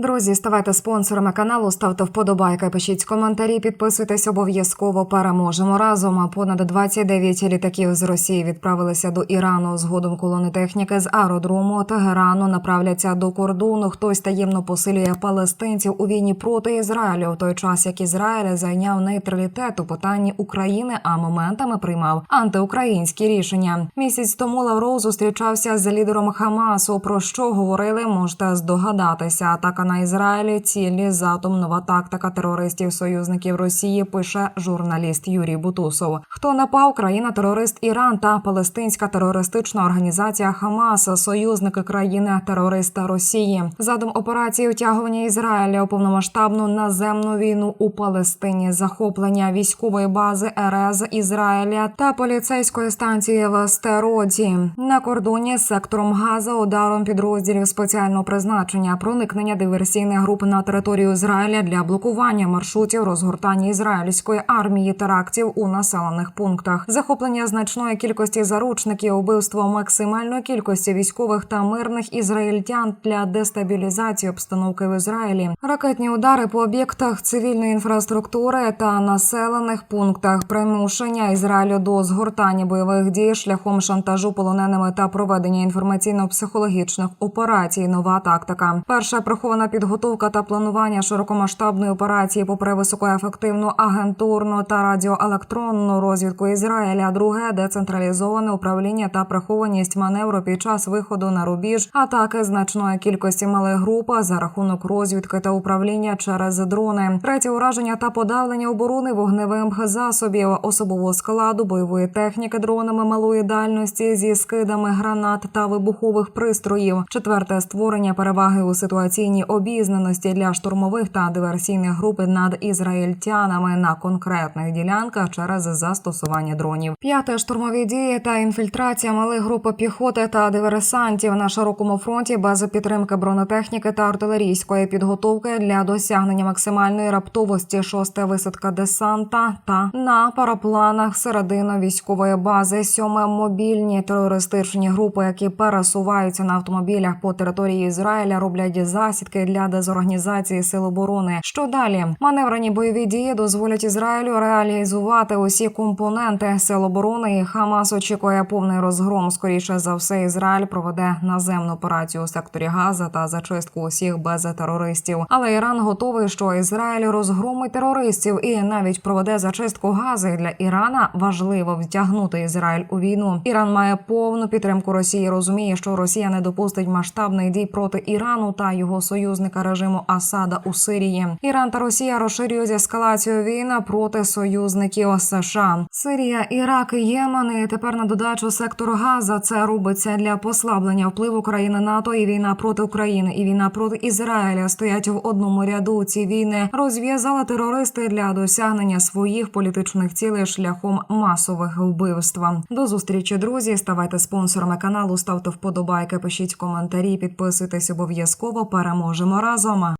друзі, ставайте спонсорами каналу, ставте вподобайки, пишіть коментарі, підписуйтесь обов'язково. Переможемо разом. А понад 29 літаків з Росії відправилися до Ірану. Згодом колони техніки з аеродрому Тегерану направляться до кордону. Хтось таємно посилює палестинців у війні проти Ізраїлю. В той час як Ізраїль зайняв нейтралітет у питанні України, а моментами приймав антиукраїнські рішення. Місяць тому Лавров зустрічався з лідером Хамасу. Про що говорили, можете здогадатися. Атака на Ізраїлі, цілі задум, нова тактика терористів союзників Росії. Пише журналіст Юрій Бутусов. Хто напав? Країна терорист Іран та палестинська терористична організація Хамас, союзники країни терориста Росії. Задум операції втягування Ізраїля у повномасштабну наземну війну у Палестині, захоплення військової бази РС Ізраїля та поліцейської станції в Стероді на кордоні з сектором Газа ударом підрозділів спеціального призначення, проникнення диверсійних груп на територію Ізраїля для блокування маршрутів розгортання ізраїльської армії терактів у населених пунктах, захоплення значної кількості заручників, убивство максимальної кількості військових та мирних ізраїльтян для дестабілізації обстановки в Ізраїлі, ракетні удари по об'єктах цивільної інфраструктури та населених пунктах, примушення Ізраїлю до згортання бойових дій шляхом шантажу полоненими та проведення інформаційно-психологічних операцій. Нова тактика. Перша прихована підготовка та планування широкомасштабної операції, попри високоефективну агентурну та радіоелектронну розвідку Ізраїля. Друге децентралізоване управління та прихованість маневру під час виходу на рубіж, атаки значної кількості малих груп за рахунок розвідки та управління через дрони. Третє ураження та подавлення оборони вогневим засобів особового складу, бойової техніки дронами малої дальності зі скидами гранат та вибухових пристроїв. Четверте створення переваги у ситуаційній обізнаності для штурмових та диверсійних груп над ізраїльтянами на конкретних ділянках через застосування дронів. П'яте штурмові дії та інфільтрація малих груп піхоти та диверсантів на широкому фронті без підтримки бронетехніки та артилерійської підготовки для досягнення максимальної раптовості. Шосте висадка десанта та на парапланах середина військової бази. Сьоме мобільні терористичні групи, які пересуваються на автомобілях по території Ізраїля, роблять засідки для дезорганізації сил оборони. Що далі? Маневрені бойові дії дозволять Ізраїлю реалізувати усі компоненти сил оборони. І Хамас очікує повний розгром. Скоріше за все, Ізраїль проведе наземну операцію у секторі Газа та зачистку усіх без терористів. Але Іран готовий, що Ізраїль розгромить терористів і навіть проведе зачистку Гази. Для Ірана важливо втягнути Ізраїль у війну. Іран має повну підтримку Росії. Розуміє, що Росія не допустить масштабних дій проти Ірану та його союзника режиму Асада у Сирії. Іран та Росія розширюють ескалацію війни проти союзників США. Сирія, Ірак, Ємен і тепер на додачу сектору Газа. Це робиться для послаблення впливу країни НАТО і війна проти України, і війна проти Ізраїля стоять в одному ряду. Ці війни розв'язали терористи для досягнення своїх політичних цілей шляхом масових вбивств. До зустрічі, друзі. Ставайте спонсорами каналу, ставте вподобайки, пишіть коментарі, підписуйтесь обов'язково. Переможемо разом.